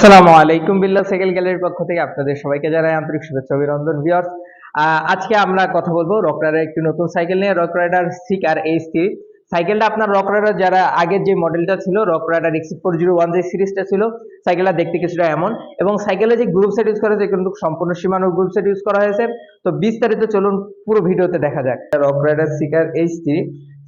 আসসালামু আলাইকুম বিল্লাহ সাইকেল গ্যালারির পক্ষ থেকে আপনাদের সবাইকে জানাই আন্তরিক শুভেচ্ছা অভিনন্দন ভিউয়ার্স আজকে আমরা কথা বলব রক রাইডার একটি নতুন সাইকেল নিয়ে। Rock rider seeker H three সাইকেলটা আপনার রক রাইডার যারা আগের যে মডেলটা ছিল rock rider XC four zero one যে সিরিজটা ছিল সাইকেলটা দেখতে কিছুটা এমন। এবং সাইকেলে যে গ্রুপ সেট ইউজ করা হয়েছে, কিন্তু সম্পূর্ণ সীমানোর গ্রুপ সেট ইউজ করা হয়েছে। তো বিস্তারিত চলুন পুরো ভিডিওতে দেখা যাক। Rock rider seeker H three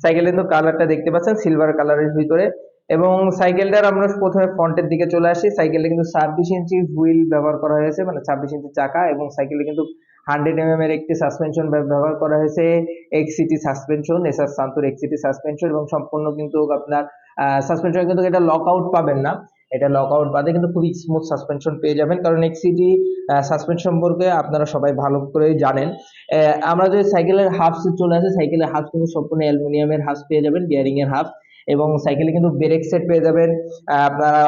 সাইকেলের কিন্তু কালারটা দেখতে পাচ্ছেন সিলভার কালারের ভিতরে। এবং সাইকেলটার আমরা প্রথমে ফ্রন্টের দিকে চলে আসি। সাইকেলে কিন্তু ছাব্বিশ ইঞ্চি হুইল ব্যবহার করা হয়েছে মানে ছাব্বিশ ইঞ্চি চাকা এবং সাইকেলে কিন্তু হান্ড্রেড এম এর একটি সাসপেনশন ব্যবহার করা হয়েছে। XCT suspension SR Suntour XCT suspension এবং সম্পূর্ণ কিন্তু আপনার সাসপেনশন কিন্তু এটা লক আউট পাবেন না। এটা লক আউট বাদে কিন্তু খুবই স্মুথ সাসপেনশন পেয়ে যাবেন। কারণ এক্সিটি সাসপেনশন সম্পর্কে আপনারা সবাই ভালো করেই জানেন। আমরা যে সাইকেলের হাফস চলে আসে, সাইকেলের হাফ কিন্তু সম্পূর্ণ অ্যালুমিনিয়ামের হাফ পেয়ে যাবেন বিয়ারিং এর হাফ এবং সাইকেলে কিন্তু ব্রেক সেট পেয়ে যাবেন। আপনারা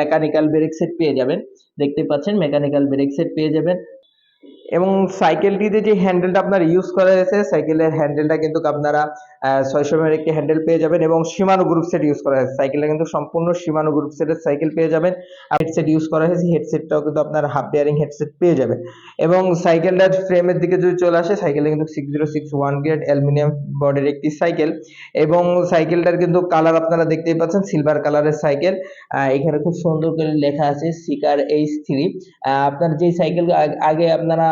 মেকানিক্যাল ব্রেক সেট পেয়ে যাবেন। দেখতে পাচ্ছেন মেকানিক্যাল ব্রেক সেট পেয়ে যাবেন। এবং সাইকেলটিতে যে হ্যান্ডেলটা আপনার ইউজ করা হয়েছে সাইকেলের হ্যান্ডেলটা কিন্তু আপনারা ছয়শো এর একটি হ্যান্ডেল পেয়ে যাবেন এবং সীমানো গ্রুপ সেট ইউজ করা হয়েছে। সাইকেলটা কিন্তু সম্পূর্ণ সীমানো গ্রুপ সেটের সাইকেল পেয়ে যাবেন। হেডসেট ইউজ করা হয়েছে হেডসেটটাও কিন্তু আপনার হাফ বিয়ারিং হেডসেট পেয়ে যাবেন। এবং সাইকেলটার ফ্রেমের দিকে যদি চলে আসে সাইকেলে কিন্তু six zero six one grade aluminium বডির একটি সাইকেল এবং সাইকেলটার কিন্তু কালার আপনারা দেখতেই পাচ্ছেন সিলভার কালারের সাইকেল এখানে খুব সুন্দর করে লেখা আছে সিকার এইচ থ্রি। আপনার যে সাইকেল আগে আপনারা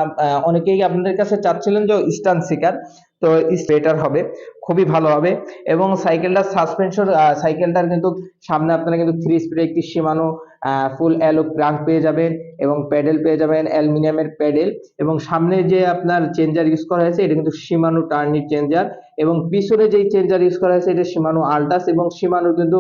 অনেকেই আপনাদের কাছে চাচ্ছিলেন যে ইস্টার্ন শিকার তো বেটার হবে। খুবই ভালো হবে। এবং সাইকেলটার সাসপেনশন সাইকেলটার কিন্তু সামনে আপনারা কিন্তু থ্রি স্পিডে একটি সীমানো ফুল অ্যালো ক্রাঙ্ক পেয়ে যাবেন এবং প্যাডেল পেয়ে যাবেন অ্যালুমিনিয়ামের প্যাডেল এবং সামনে যে আপনার চেঞ্জার ইউজ করা হয়েছে, এটা কিন্তু সীমানো টার্নির চেঞ্জার এবং পিছনে যেই চেঞ্জার ইউজ করা হয়েছে, এটা সীমানো আল্টাস এবং সীমানো কিন্তু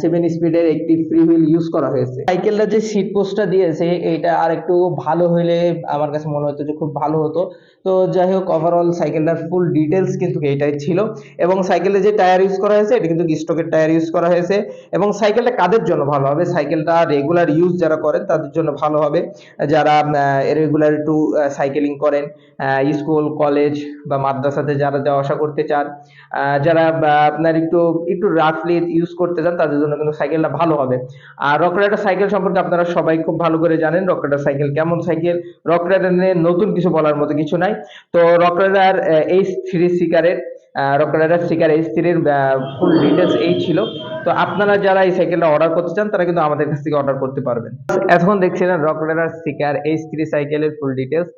সেভেন স্পিডের একটি ফ্রি হুইল ইউজ করা হয়েছে। সাইকেলটা যে সিট পোস্টটা দিয়েছে, এটা আর একটু ভালো হলে আমার কাছে মনে হতো যে খুব ভালো হতো। তো যাই হোক ওভারঅল সাইকেলটার ফুল ডিটেলস কিন্তু এটাই ছিল। এবং সাইকেলে যে টায়ার ইউজ করা হয়েছে, এটা কিন্তু স্টকের টায়ার ইউজ করা হয়েছে। এবং সাইকেলটা কাদের জন্য ভালো হবে? সাইকেলটা রেগুলার ইউজ যারা করেন, তাদের জন্য ভালো হবে। যারা রেগুলার একটু সাইকেলিং করেন স্কুল কলেজ বা মাদ্রাসাতে যারা যাওয়া আসা করতে চান যারা আপনার একটু একটু রাফলি ইউজ করতে চান, তাদের জন্য কিন্তু সাইকেলটা ভালো হবে। আর রক রাইডার সাইকেল সম্পর্কে আপনারা সবাই খুব ভালো করে জানেন রক রাইডার সাইকেল কেমন সাইকেল? রক রাইডার নিয়ে নতুন কিছু বলার মতো কিছু নাই। তো রক রাইডার এইচ থ্রি সিকারের রক রাইডার সিকার এইচ থ্রির ফুল ডিটেলস এই ছিল। তো আপনারা যারা এই সাইকেলটা অর্ডার করতে চান, তারা কিন্তু আমাদের কাছ থেকে অর্ডার করতে পারবেন। এখন দেখছিলেন rock rider seeker H three সাইকেলের ফুল ডিটেলস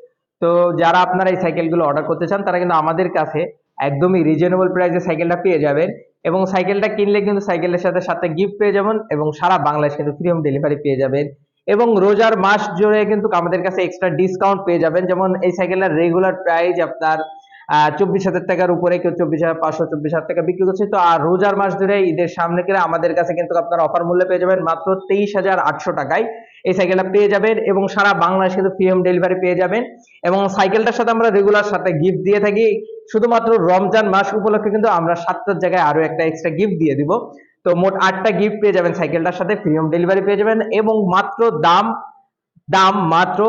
তো যারা আপনারা এই সাইকেলগুলো অর্ডার করতে চান, তারা কিন্তু আমাদের কাছে একদমই রিজনেবল প্রাইসে সাইকেলটা পেয়ে যাবেন। এবং সাইকেলটা কিনলে কিন্তু সাইকেলের সাথে সাথে গিফট পেয়ে যাবেন এবং সারা বাংলাদেশ কিন্তু ফ্রি হোম ডেলিভারি পেয়ে যাবেন। এবং রোজার মাস জুড়ে কিন্তু আমাদের কাছে এক্সট্রা ডিসকাউন্ট পেয়ে যাবেন। যেমন এই সাইকেলের রেগুলার প্রাইস আপনার চব্বিশ হাজার টাকার উপরে কেউ চব্বিশ হাজার পাঁচশো, চব্বিশ হাজার টাকা বিক্রি করছে। তো, আর রোজার মাস ধরে ঈদের সামনে গেলে আমাদের কাছে কিন্তু আপনার অফার মূল্যে পেয়ে যাবেন মাত্র তেইশ হাজার আটশো টাকায়। এই সাইকেলটা পেয়ে যাবেন এবং সারা বাংলাদেশ কিন্তু ফ্রি হোম ডেলিভারি পেয়ে যাবেন। এবং সাইকেলটার সাথে আমরা রেগুলার সাথে গিফট দিয়ে থাকি। শুধুমাত্র রমজান মাস উপলক্ষে কিন্তু আমরা সাতটার জায়গায় আরও একটা এক্সট্রা গিফট দিয়ে দিব। তো, মোট আটটা গিফট পেয়ে যাবেন সাইকেলটার সাথে ফ্রি হোম ডেলিভারি পেয়ে যাবেন এবং মাত্র দাম দাম মাত্র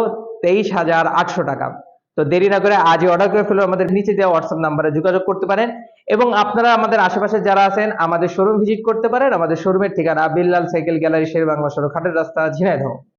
তেইশ হাজার আটশো টাকা। তো দেরি না করে আজই অর্ডার করে ফেলে আমাদের নিচে দেওয়া হোয়াটসঅ্যাপ নাম্বারে যোগাযোগ করতে পারেন এবং আপনারা আমাদের আশেপাশে যারা আছেন, আমাদের শোরুম ভিজিট করতে পারেন, আমাদের শোরুমের ঠিকানা বিল্লাল সাইকেল গ্যালারি শের বাংলা সড়ক, হাটের রাস্তা, ঝিনাইদহ।